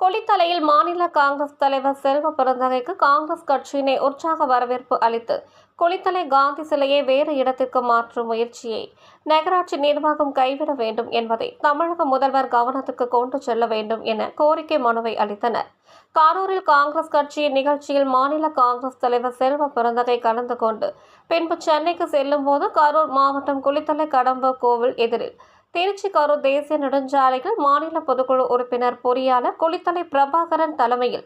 கொளித்தலையில் மாநில காங்கிரஸ் தலைவர் செல்வ பெருந்தகைக்கு காங்கிரஸ் கட்சியினை உற்சாக வரவேற்பு அளித்து கொளித்தலை காந்தி சிலையை வேறு இடத்திற்கு மாற்றும் முயற்சியை நகராட்சி நிர்வாகம் கைவிட வேண்டும் என்பதை தமிழக முதல்வர் கவனத்துக்கு கொண்டு செல்ல வேண்டும் என கோரிக்கை மனுவை அளித்தனர். காரூரில் காங்கிரஸ் கட்சியின் நிகழ்ச்சியில் மாநில காங்கிரஸ் தலைவர் செல்வ பிறந்தகை கலந்து கொண்டு பின்பு சென்னைக்கு செல்லும் போது கரூர் மாவட்டம் குளித்தலை கடம்பு கோவில் எதிரில் திருச்சி கரூர் தேசிய நெடுஞ்சாலையில் மாநில பொதுக்குழு உறுப்பினர் பொறியாளர் குளித்தலை பிரபாகரன் தலைமையில்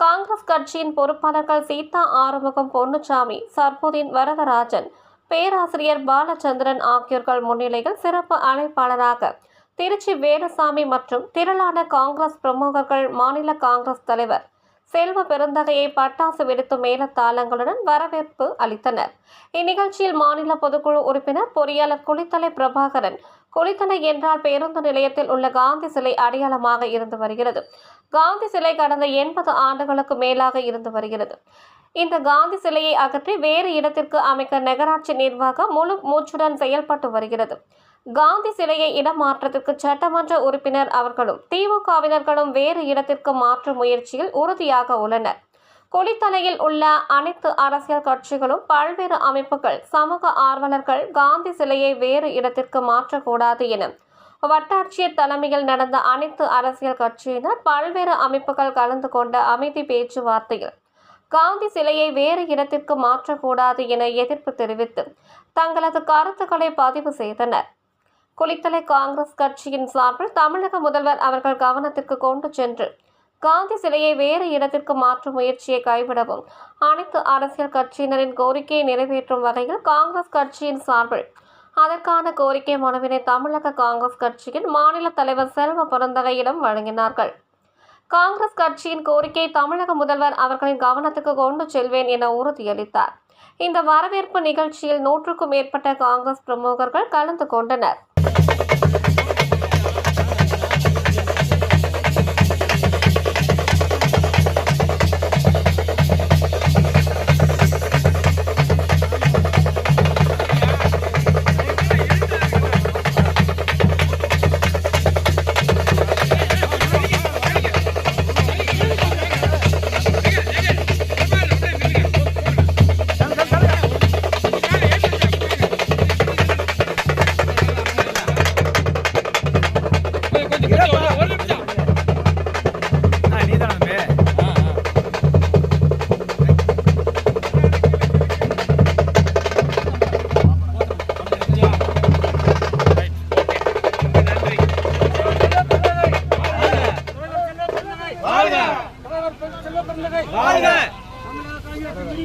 காங்கிரஸ் கட்சியின் பொறுப்பாளர்கள் சீதா ஆறுமுகம் பொன்னுச்சாமி சர்புதீன் வரதராஜன் பேராசிரியர் பாலச்சந்திரன் ஆகியோர்கள் முன்னிலையில் சிறப்பு அழைப்பாளராக திருச்சி வேலுசாமி மற்றும் திரளான காங்கிரஸ் பிரமுகர்கள் மாநில காங்கிரஸ் தலைவர் செல்வ பெருந்தகையை பட்டாசு வெடித்து மேலத்தாளங்களுடன் வரவேற்பு அளித்தனர். இந்நிகழ்ச்சியில் மாநில பொதுக்குழு உறுப்பினர் பொறியாளர் குளித்தலை பிரபாகரன் குளித்தலை என்றால் பேருந்து நிலையத்தில் உள்ள காந்தி சிலை அடையாளமாக இருந்து வருகிறது. காந்தி சிலை கடந்த எண்பது ஆண்டுகளுக்கு மேலாக இருந்து வருகிறது. இந்த காந்தி சிலையை அகற்றி வேறு இடத்திற்கு அமைக்க நகராட்சி நிர்வாகம் முழு மூச்சுடன் செயல்பட்டு வருகிறது. காந்தி சிலையை இடமாற்றத்திற்கு சட்டமன்ற உறுப்பினர் அவர்களும் திமுகவினர்களும் வேறு இடத்திற்கு மாற்றும் முயற்சியில் உறுதியாக உள்ளனர். கொலித்தலையில் உள்ள அனைத்து அரசியல் கட்சிகளும் பல்வேறு அமைப்புகள் சமூக ஆர்வலர்கள் காந்தி சிலையை வேறு இடத்திற்கு மாற்றக்கூடாது என வட்டாட்சியர் தலைமையில் நடந்த அனைத்து அரசியல் கட்சியினர் பல்வேறு அமைப்புகள் கலந்து கொண்ட அமைதி பேச்சுவார்த்தையில் காந்தி சிலையை வேறு இடத்திற்கு மாற்றக்கூடாது என எதிர்ப்பு தெரிவித்து தங்களது கருத்துக்களை பதிவு செய்தனர். குளித்தலை காங்கிரஸ் கட்சியின் சார்பில் தமிழக முதல்வர் அவர்கள் கவனத்திற்கு கொண்டு சென்று காந்தி சிலையை வேறு இடத்திற்கு மாற்றும் முயற்சியை கைவிடவும் அனைத்து அரசியல் கட்சியினரின் கோரிக்கையை நிறைவேற்றும் வகையில் காங்கிரஸ் கட்சியின் சார்பில் அதற்கான கோரிக்கை மனுவினை தமிழக காங்கிரஸ் கட்சியின் மாநில தலைவர் செல்வ பெருந்தகையிடம் வழங்கினார்கள். காங்கிரஸ் கட்சியின் கோரிக்கை தமிழக முதல்வர் அவர்களின் கவனத்துக்கு கொண்டு செல்வேன் என உறுதியளித்தார். இந்த வரவேற்பு நிகழ்ச்சியில் நூற்றுக்கும் மேற்பட்ட காங்கிரஸ் பிரமுகர்கள் கலந்து கொண்டனர்.